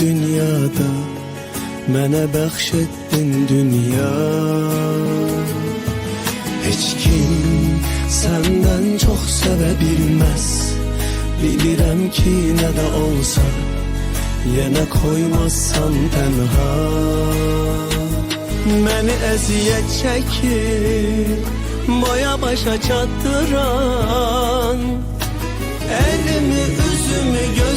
dünyada Mənə bəxş etdin dünya. Heç kim səndən çox sevə bilməz Bilirəm ki, nə də olsa Yenə qoymazsan tənha Məni əziyyət çəkir Boya başa çatdıran Elimi, üzümü, gözümü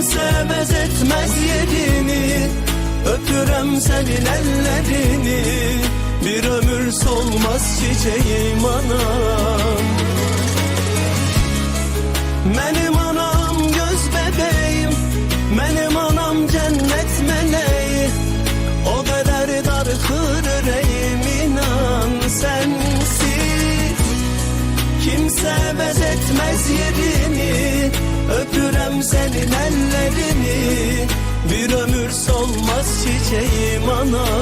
Kimse benzetmez yerini Öpürem senin ellerini. Bir ömür solmaz çiçeğim anam. Benim anam göz bebeğim. Benim anam cennet meleği. O kadar darkır yüreğim inan sensiz. Kimse benzetmez yerini Senin ellerini. Bir ömür solmaz çiçeğim anam